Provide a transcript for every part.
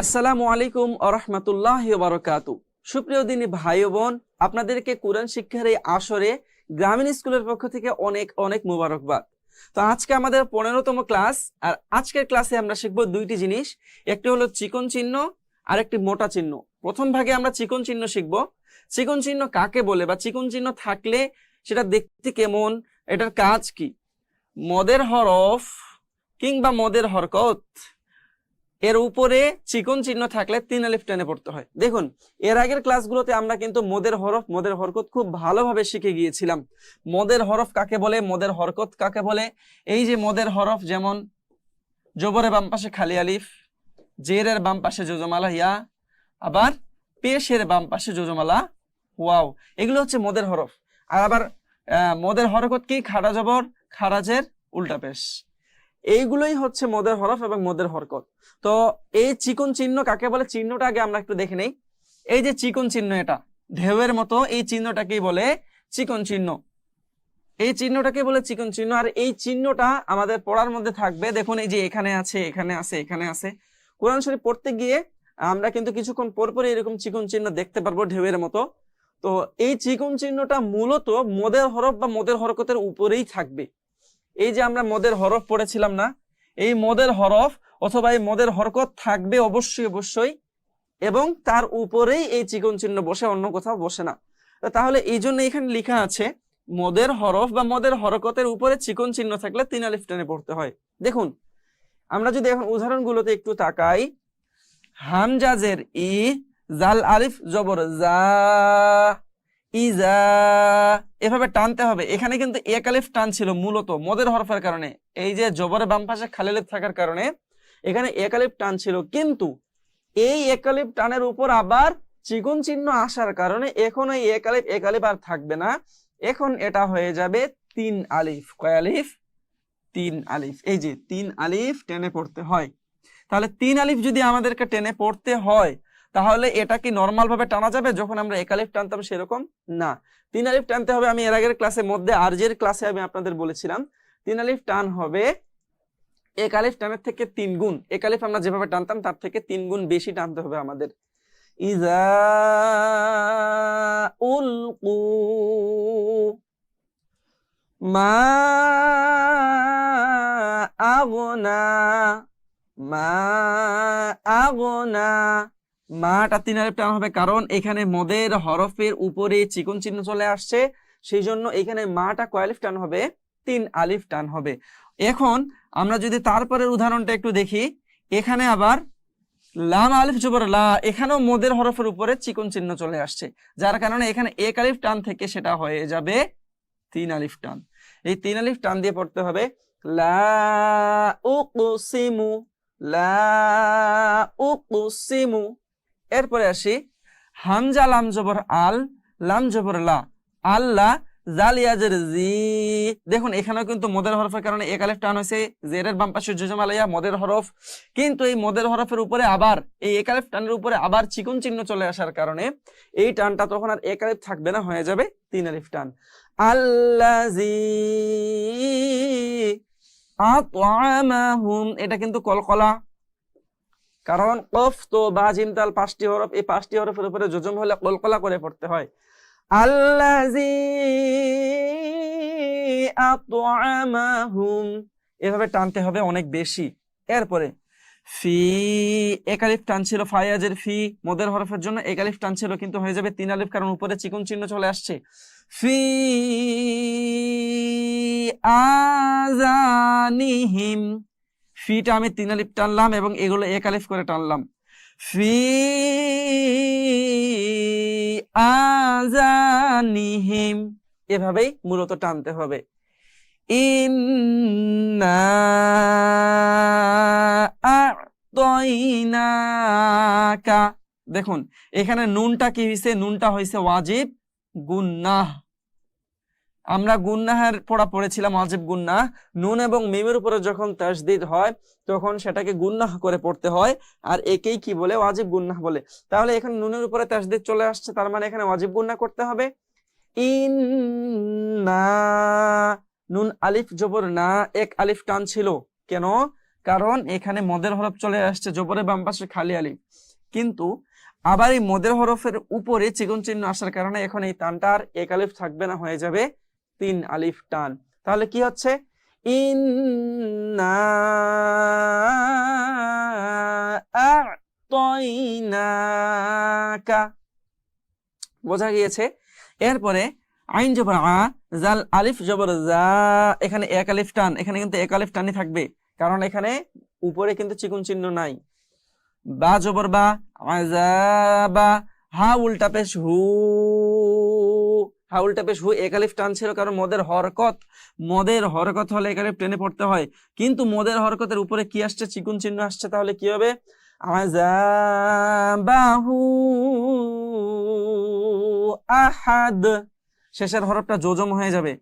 আসসালামু আলাইকুম আরহামতুল্লাহ বারকাতু। সুপ্রিয় দিনী ভাই বোন, আপনাদেরকে কোরআন শিক্ষার এই আসরে গ্রামীণ স্কুলের পক্ষ থেকে অনেক অনেক মুবারকবাদ। তো আজকে আমাদের পনেরোতম ক্লাস, আর আজকের ক্লাসে আমরা শিখব দুইটি জিনিস। একটি হলো চিকন চিহ্ন, আর একটি মোটা চিহ্ন। প্রথম ভাগে আমরা চিকন চিহ্ন শিখব। চিকন চিহ্ন কাকে বলে বা চিকন চিহ্ন থাকলে সেটা দেখতে কেমন, এটার কাজ কি? মদের হরফ কিংবা মদের হরকত? এর উপরে চিকন চিহ্ন থাকলে তিন আলিফ টেনে পড়তে হয়। দেখুন, এর আগের ক্লাসগুলোতে আমরা কিন্তু মদের হরফ, মদের হরকত খুব ভালোভাবে শিখে গিয়েছিলাম। মদের হরফ কাকে বলে? মদের হরকত কাকে বলে? এই যে মদের হরফ যেমন, জবরের বাম পাশে খালি আলিফ, জেরের বাম পাশে যোজমালা ইয়া। আবার পেশের বাম পাশে যোজমালা ওয়াও। এগুলো হচ্ছে মদের হরফ। আর আবার মদের হরকত কি? খাড়া জবর খারাজের উল্টা পেশ। এইগুলোই হচ্ছে মদের হরফ এবং মদের হরকত। তো এই চিকন চিহ্ন কাকে বলে? চিহ্নটা আগে আমরা একটু দেখে নেই। এই যে চিকন চিহ্ন এটা, ঢেউয়ের মতো এই চিহ্নটাকেই বলে চিকন চিহ্ন। এই চিহ্নটাকে বলে চিকন চিহ্ন। আর এই চিহ্নটা আমাদের পড়ার মধ্যে থাকবে। দেখুন, এই যে এখানে আছে এখানে আছে এখানে আছে। কোরআন শরীফ পড়তে গিয়ে আমরা কিন্তু কিছুক্ষণ পর এরকম চিকন চিহ্ন দেখতে পারব ঢেউয়ের মতো। তো এই চিকন চিহ্নটা মূলত মদের হরফ বা মদের হরকতের উপরেই থাকবে। এই যে আমরা মদের হরফ পড়েছিলাম না, এই মদের হরফ অথবা এই মদের হরকত থাকবে অবশ্যই অবশ্যই, এবং তার উপরেই এই চিকন চিহ্ন বসে, অন্য কোথাও বসে না। তাহলে এই জন্য এখানে লেখা আছে, মদের হরফ বা মদের হরকতের উপরে চিকন চিহ্ন থাকলে তিন আলিফ টেনে পড়তে হয়। দেখুন, আমরা যদি এখন উদাহরণগুলোতে একটু তাকাই, হামজাজের ই, জাল আলিফ, জবর জা ইজা। এভাবে টানতে হবে। এখানে কিন্তু এক আলিফ টান ছিল মূলত মদের হরফের কারণে। এই যে জবরের বাম পাশে খালিলিফ থাকার কারণে এখানে একালিপ টান ছিল কিন্তু এই একালিপ টানের উপর আবার চিকন চিহ্ন আসার কারণে এখন এই একালিপ একালিপ আর থাকবে না। এখন এটা হয়ে যাবে তিন আলিফ। কয় আলিফ? তিন আলিফ। এই যে তিন আলিফ টেনে পড়তে হয়। তাহলে তিন আলিফ যদি আমাদেরকে টেনে পড়তে হয় তাহলে এটা কি নর্মাল ভাবে টানা যাবে? যখন আমরা একালিফ টানতাম সেরকম? না। তিন আলিফ টানতে হবে, আমি এর আগের ক্লাসের মধ্যে আরজের ক্লাসে আমি আপনাদের বলেছিলাম। তিন আলিফ টান হবে এক আলিফ টানের থেকে তিন গুণ। এক আলিফ আমরা যেভাবে টানতাম, তার থেকে তিন গুণ বেশি টানতে হবে আমাদের। ইজা মা আগনা মা আগনা মাটা তিন আলিফ টান হবে কারণ এখানে মদের হরফের উপরে চিকন চিহ্ন চলে আসছে। সেই জন্য এখানে মাটা কয় আলিফ টান হবে? তিন আলিফ টান হবে। এখন আমরা যদি তারপরের উদাহরণটা একটু দেখি, এখানে আবার লাম আলিফ জবর লা, এখানেও মদের হরফের উপরে চিকন চিহ্ন চলে আসছে। যার কারণে এখানে এক আলিফ টান থেকে সেটা হয়ে যাবে তিন আলিফ টান। এই তিন আলিফ টান দিয়ে পড়তে হবে, লা উকসিমু লা উকসিমু এরপরে আসি। হামজা, লাম জবর, আল, লাম জবর, লা। আল্লাহ জালিয়াজের জি। দেখুন, এখানেও কিন্তু মদের হরফের কারণে এক টান হয়েছে। জেরের বাম পাশে জুজমালাইয়া মদের হরফ। কিন্তু এই মদের হরফের উপরে আবার, এই এক আলিফ টানের উপরে আবার চিকন চিহ্ন চলে আসার কারণে এই টানটা তখন আর এক থাকবে না, হয়ে যাবে তিন আলিফ টান। আতআমাহুম এটা কিন্তু কলকলা। কারণ কফ তো বা জিমতাল পাঁচটি হরফ, এই পাঁচটি হরফের উপরে যোজম হলে কলকলা করে পড়তে হয়। আল্লাজি আতআমাহুম। এভাবে টানতে হবে অনেক বেশি। এরপরে, ফি একালিফ টান ছিল ফায়াজের ফি, মোদের হরফের জন্য একালিফ টান ছিল, কিন্তু হয়ে যাবে তিন আলিফ, কারণ উপরে চিকন চিহ্ন চলে আসছে। ফি আজানিহিম ফিটা আমি তিন আলিফ টানলাম এবং এগুলো এক আলিফ করে টানলাম। ফি আজানিহিম এভাবেই মূলত টানতে হবে। দেখুন, এখানে নুনটা কি হয়েছে নুনটা হয়েছে ওয়াজিব, গুন্নাহ। আমরা গুন্নাহের পড়া পড়েছিলাম ওয়াজিব গুন্নাহ। নুন এবং মিমের উপরে যখন তাসদিদ হয়, তখন সেটাকে গুন্নাহ করে পড়তে হয়, আর একেই কি বলে? ওয়াজিব গুন্নাহ বলে। তাহলে এখানে নুনের উপরে তাসদিদ চলে আসছে, তার মানে এখানে ওয়াজিব গুন্নাহ করতে হবে। ইন্না নুন আলিফ জবর না, এক আলিফ টান ছিল। কেন? কারণ এখানে মদের হরফ চলে আসছে জবরে বাম পাশে খালি আলিফ। কিন্তু আবার এই মদের হরফের উপরে চিকন চিহ্ন আসার কারণে এখন এই টানটা আর এক আলিফ থাকবে না, হয়ে যাবে তিন আলিফ টান। তাহলে কি হচ্ছে? ইন্না আ'তাইনাকা। বোঝা গিয়েছে? এরপরে আইন জবর আ, জাল আলিফ জবর জা, এখানে এক আলিফ টান। এখানে কিন্তু এক আলিফ টানই থাকবে। কারণ এখানে উপরে কিন্তু চিকুন চিহ্ন নাই। বা জবর বা আযাবা হা, উল্টা পেশ, হু হা উল্টা পেশ হু এক টান ছিল কারণ মদের হরকত মদের হরকত হলে এক আলিফ টেনে পড়তে হয়। কিন্তু মদের হরকতের উপরে কি আসছে? চিকুন চিহ্ন আসছে, তাহলে কি হবে? আযাবাহু আহাদ। শেষের হরফটা যোজম হয়ে যাবে।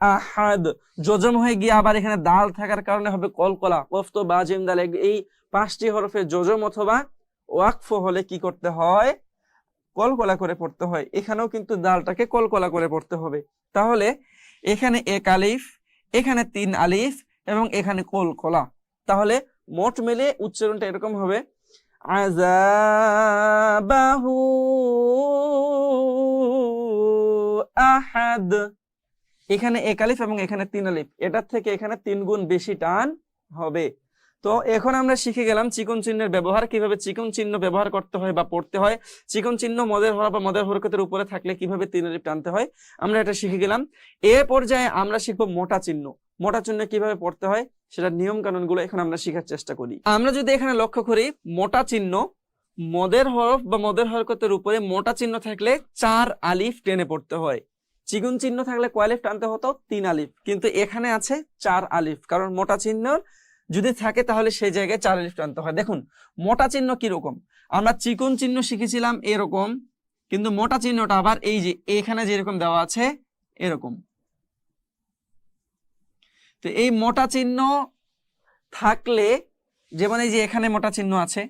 আহাদ। যোজম হয়ে গিয়ে আবার এখানে দাল থাকার কারণে হবে কলকলা, কফত বা জিম দাল। এই পাঁচটি হরফে যোজম অথবা ওয়াকফ হলে কি করতে হয়? কলকলা করে পড়তে হয়, এখানেও কিন্তু দালটাকে কলকলা করে পড়তে হবে। তাহলে এখানে এক আলিফ, এখানে তিন আলিফ এবং এখানে কলকলা। তাহলে মোট মেলে উচ্চারণটা এরকম হবে, আযাবাহু আহাদ। এখানে এক আলিফ এবং এখানে তিন আলিফ। এটার থেকে এখানে তিন গুণ বেশি টান হবে। তো এখন আমরা শিখে গেলাম চিকন চিহ্নের ব্যবহার, কীভাবে চিকন চিহ্ন ব্যবহার করতে হয় বা পড়তে হয়। চিকন চিহ্ন মদের হওয়া বা মদের হরকতের উপরে থাকলে কীভাবে তিন আলিফ টানতে হয়, আমরা এটা শিখে গেলাম। এ পর্যায়ে আমরা শিখব মোটা চিহ্ন। মোটা চিহ্ন কীভাবে পড়তে হয় সেটা নিয়ম কানুনগুলো এখন আমরা শেখার চেষ্টা করি। আমরা যদি এখানে লক্ষ্য করি, মোটা চিহ্ন মদের হরফ বা মদের হরকতের উপরে মোটা চিহ্ন থাকলে চার আলিফ টেনে পড়তে হয়। চিগুন চিহ্ন থাকলে কয় আলিফ টানতে হতো? তিন আলিফ। কিন্তু এখানে আছে চার আলিফ, কারণ মোটা চিহ্ন যদি থাকে তাহলে সেই জায়গায় চার আলিফ টানতে হয়। দেখুন, মোটা চিহ্ন কীরকম? আমরা চিকন চিহ্ন শিখেছিলাম এরকম, কিন্তু মোটা চিহ্নটা আবার এই যে এখানে যেরকম দেওয়া আছে, এরকম। তো এই মোটা চিহ্ন থাকলে, যেমন এই যে এখানে মোটা চিহ্ন আছে,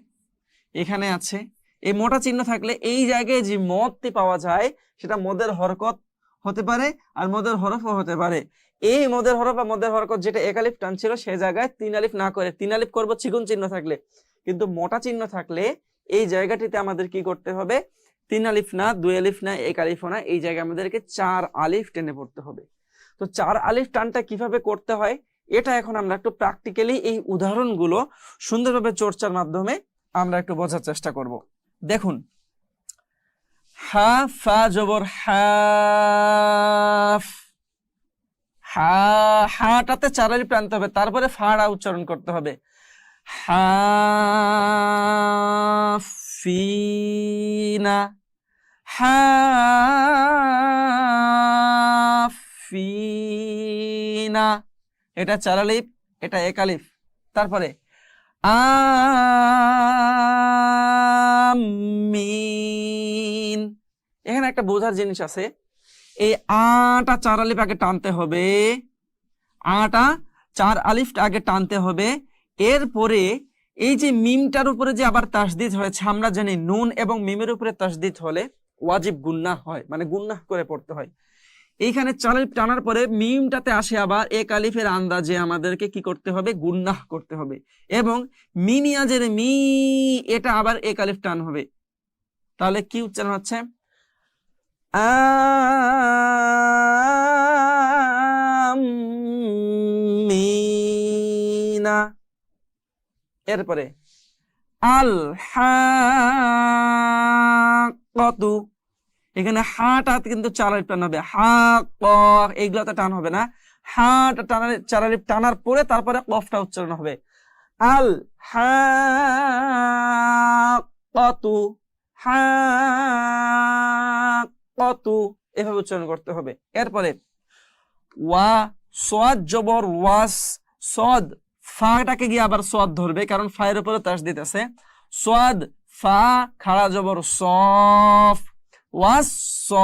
এখানে আছে, এই মোটা চিহ্ন থাকলে এই জায়গায় যে মদটি পাওয়া যায়, সেটা মদের হরকত হতে পারে আর মদের হরফও হতে পারে। এই মদের হরফ বা মদের হরকত যেটা এক আলিফ টান ছিল, সে জায়গায় তিন আলিফ না করে, তিন আলিফ করব চিকুন চিহ্ন থাকলে। কিন্তু মোটা চিহ্ন থাকলে এই জায়গাটিতে আমাদের কি করতে হবে? তিন আলিফ না, দুই আলিফ না, এক আলিফ না, এই জায়গায় আমাদেরকে চার আলিফ টেনে পড়তে হবে। তো চার আলিফ টানটা কীভাবে করতে হয়? এটা এখন আমরা একটু প্র্যাকটিক্যালি এই উদাহরণগুলো সুন্দরভাবে চর্চার মাধ্যমে আমরা একটু বোঝার চেষ্টা করব। দেখুন, হা, ফা, জবর হাফ হা হাটাতে চার আলিফ টানতে হবে, তারপরে ফাড়া উচ্চারণ করতে হবে। হাফিনা হাফিনা, এটা চার আলিফ, এটা এক আলিফ, তারপরে আমিন এখানে একটা বোঝার জিনিস আছে এই আটা চার আলিফ আগে টানতে হবে। আটা চার আলিফটা আগে টানতে হবে। এরপরে এই যে মিমটার উপরে যে আবার তাসদিদ হয়েছে, আমরা জানি নুন এবং মিমের উপরে তাসদিদ হলে ওয়াজিব গুন্নাহ হয় মানে গুন্নাহ করে পড়তে হয়। এইখানে চার আলিফ টানার পরে মিমটাতে আসে আবার এক আলিফের আন্দাজে আমাদেরকে কি করতে হবে? গুন্নাহ করতে হবে। এবং মিনিয়াজের মি, এটা আবার এক আলিফ টান হবে। তাহলে কি উচ্চারণ হচ্ছে? আমিনা। এরপরে আল হাকতু এখানে হাটা কিন্তু চারালিপ টান হবে। হা ক এইগুলোতে টান হবে না। হাটা টানার চারালিপ টানার পরে তারপরে কফটা উচ্চারণ হবে। আল হাকতু হাকতু এভাবে উচ্চারণ করতে হবে। এরপরে, ওয়া সোয়াদ জবর, ওয়াস সদ ফাটাকে গিয়ে আবার সোয়াদ ধরবে, কারণ ফায়ের উপরে তাস দিতেছে। সোয়াদ ফা, খাড়া জবর, সফ, ওয়াস, সফ।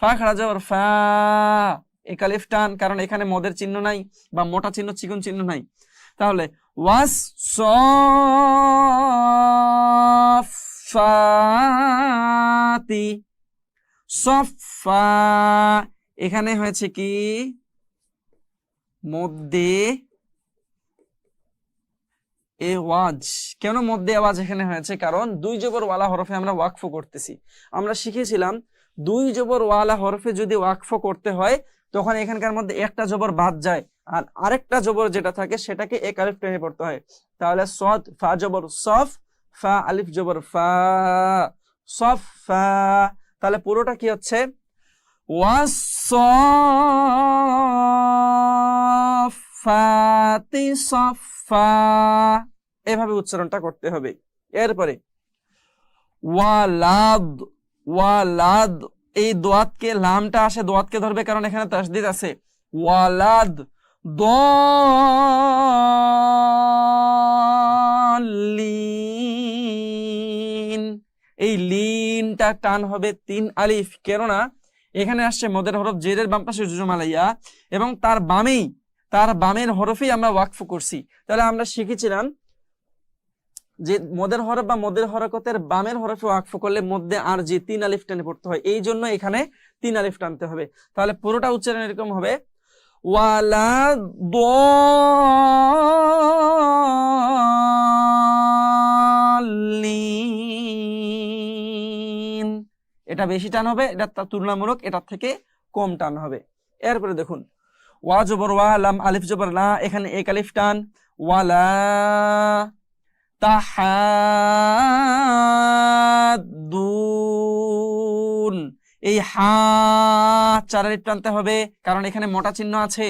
ফা, খাড়া জবর, ফা। একালিফ টান, কারণ এখানে মদের চিহ্ন নাই বা মোটা চিহ্ন, চিকন চিহ্ন নাই। তাহলে ওয়াস সফাতি সফা এখানে হয়েছে কি? মধ্যে এ ওয়াজ। কেন মধ্যে আওয়াজ এখানে হয়েছে? কারণ দুই জবর ওয়ালা হরফে আমরা ওয়াকফ করতেছি। আমরা শিখেছিলাম, দুই জবর ওয়ালা হরফে যদি ওয়াকফ করতে হয়, তখন এখানকার মধ্যে একটা জবর বাদ যায়। আর আরেকটা জবর যেটা থাকে সেটাকে এক আলিফ টেনে পড়তে হয়। তাহলে সদ ফা জবর সফ, ফা আলিফ জবর ফা, সফ ফা। তাহলে পুরোটা কি হচ্ছে? এভাবে উচ্চারণটা করতে হবে। এরপরে, ওয়ালাদ ওয়ালাদ, এই দোয়াতকে, লামটা আসে দোয়াতকে ধরবে কারণ এখানে তাসদিদ আছে। ওয়ালাদ দলিন। এই লিনটা টান হবে তিন আলিফ, কেননা এখানে আসছে মদের হরফ জেরের বাম পাশে জুজুমালাইয়া এবং তার বামেই, তার বামের হরফেই আমরা ওয়াকফ করছি। তাহলে আমরা শিখেছিলাম যে মদের হরফ বা মদের হরকতের বামের হরফে ওয়াকফ করলে মধ্যে আর যে তিন আলিফ টেনে পড়তে হয়, এই জন্য এখানে তিন আলিফ টানতে হবে। তাহলে পুরোটা উচ্চারণ এরকম হবে ওয়ালা দলিন। এটা বেশি টান হবে, এটা তুলনামূলক এটার থেকে কম টান হবে। এরপরে দেখুন, ওয়া জবর ওয়া লাম আলিফ জবর লা, এখানে এক আলিফ টান। ওয়ালা তাহাদুন। এই হা চার টানতে হবে, কারণ এখানে মোটা চিহ্ন আছে।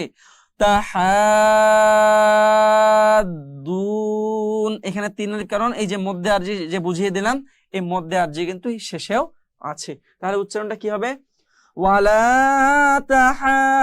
এখানে তিন কারণ, এই যে মধ্যে আরজি যে বুঝিয়ে দিলাম, এই মধ্যে আরজি কিন্তু শেষেও আছে। তাহলে উচ্চারণটা কি হবে? ওয়ালা তাহাদুন।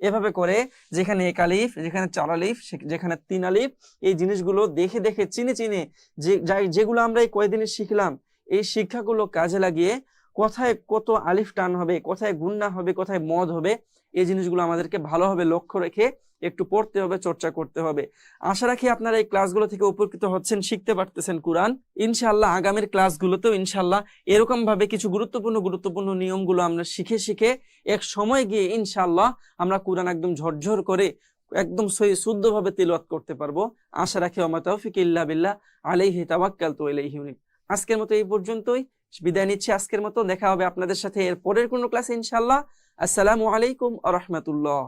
এভাবে করে যেখানে এক আলিফ যেখানে চার আলিফ যেখানে তিন আলিফ এই জিনিসগুলো দেখে দেখে, চিনে চিনে যে যেগুলো আমরা এই কয়েকদিনে শিখলাম, এই শিক্ষাগুলো কাজে লাগিয়ে কোথায় কত আলিফ টান হবে, কোথায় গুন্না হবে, কোথায় মদ হবে, এই জিনিসগুলো আমাদেরকে ভালোভাবে লক্ষ্য রেখে একটু পড়তে হবে, চর্চা করতে হবে। আশা রাখি আপনারা এই ক্লাসগুলো থেকে উপকৃত হচ্ছেন, শিখতে পারতেছেন কোরআন। ইনশাআল্লাহ আগামীর ক্লাসগুলোতেও ইনশাআল্লাহ এরকম ভাবে কিছু গুরুত্বপূর্ণ গুরুত্বপূর্ণ নিয়মগুলো আমরা শিখে শিখে এক সময় গিয়ে ইনশাআল্লাহ আমরা কোরআন একদম ঝরঝর করে একদম সহি, শুদ্ধভাবে তিলওয়াত করতে পারব। আশা রাখি ওমা তৌফিক ইল্লা বিল্লাহ। আলাইহি তাওয়াক্কালতু ইলাইহি উনীব আজকের মতো এই পর্যন্তই। বিদায় নিচ্ছি আজকের মতো। দেখা হবে আপনাদের সাথে এর পরের কোনো ক্লাসে ইনশাল্লাহ আসসালামু আলাইকুম আ রহমতুল্লাহ।